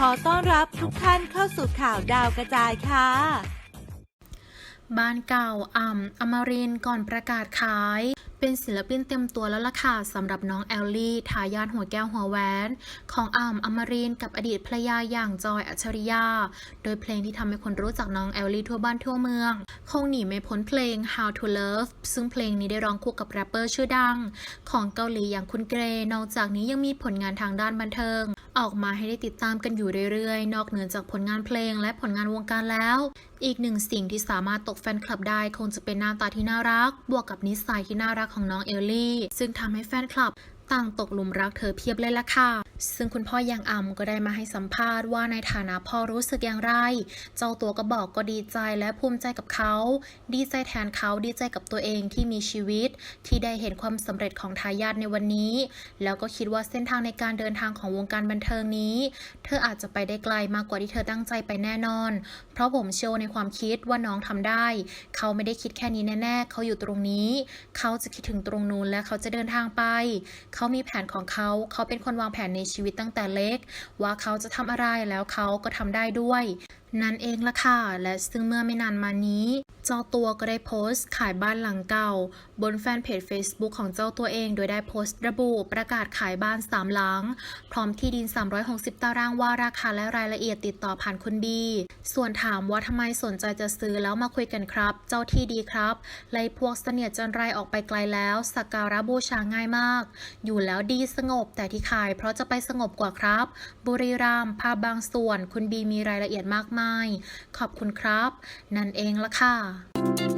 ขอต้อนรับทุกท่านเข้าสู่ข่าวดาวกระจายค่ะ บ้านเก่าอ่ำอมรินก่อนประกาศขายเป็นศิลปินเต็มตัวแล้วล่ะค่ะสำหรับน้องแอลลี่ ทายาทหัวแก้วหัวแหวน ของอ่ำอมรินกับอดีตภรรยาอย่างจอยอัจฉริยา โดยเพลงที่ทำให้คนรู้จักน้องแอลลี่ทั่วบ้านทั่วเมือง คงหนีไม่พ้นเพลง How to Love ซึ่งเพลงนี้ได้ร้องคู่กับแรปเปอร์ชื่อดัง ของเกาหลีอย่างคุณเกรนอกจากนี้ยังมีผลงานทางด้านบันเทิง ออกมาให้ได้ติดตามกันอยู่เรื่อยๆ นอกเหนือจากผลงานเพลงและผลงานวงการแล้ว อีกหนึ่งสิ่งที่สามารถตกแฟนคลับได้คงจะเป็นหน้าตาที่น่ารัก บวกกับนิสัยที่น่ารักของน้องเอลลี่ ซึ่งทำให้แฟนคลับ ต่างตกหลุมรักเธอเพียบเลยล่ะค่ะ ซึ่งคุณพ่อยังอ่ำก็ได้มาให้สัมภาษณ์ว่าในฐานะพ่อรู้สึกอย่างไร เจ้าตัวก็บอกก็ดีใจและภูมิใจกับเขา ดีใจแทนเขาดีใจกับตัวเองที่มีชีวิต ที่ได้เห็นความสำเร็จของทายาทในวันนี้ แล้วก็คิดว่าเส้นทางในการเดินทางของวงการบันเทิงนี้ เธออาจจะไปได้ไกลมากกว่าที่เธอตั้งใจไปแน่นอน เพราะผมเชื่อในความคิดว่าน้องทำได้ เขาไม่ได้คิดแค่นี้แน่ ๆ เขาอยู่ตรงนี้ เขาจะคิดถึงตรงนู้นและเขาจะเดินทางไปเขามีแผนของเขา เขาเป็นคนวางแผนในชีวิตตั้งแต่เล็ก ว่าเขาจะทำอะไรแล้วเขาก็ทำได้ด้วย นั่นเองล่ะค่ะ และซึ่งเมื่อไม่นานมานี้เจ้าตัวก็ได้โพสต์ขายบ้านหลังเก่า บนแฟนเพจ Facebook ของเจ้าตัวเอง โดยได้โพสต์ระบุประกาศขายบ้าน3หลัง พร้อมที่ดิน 360 ตารางวาราคาและรายละเอียดติดต่อผ่านคุณดีส่วนถามว่าทำไมสนใจจะซื้อแล้วมาคุยกันครับ เจ้าที่ดีครับไล่พวกเสนียดจันไรออกไปไกลแล้วสักการะบูชาง่ายมาก อยู่แล้วดีสงบแต่ที่ขาย เพราะจะไปสงบกว่าครับ บุรีรัมย์ภาพบางส่วน คุณบีมีรายละเอียดมากมายขอบคุณครับ นั่นเองละค่ะ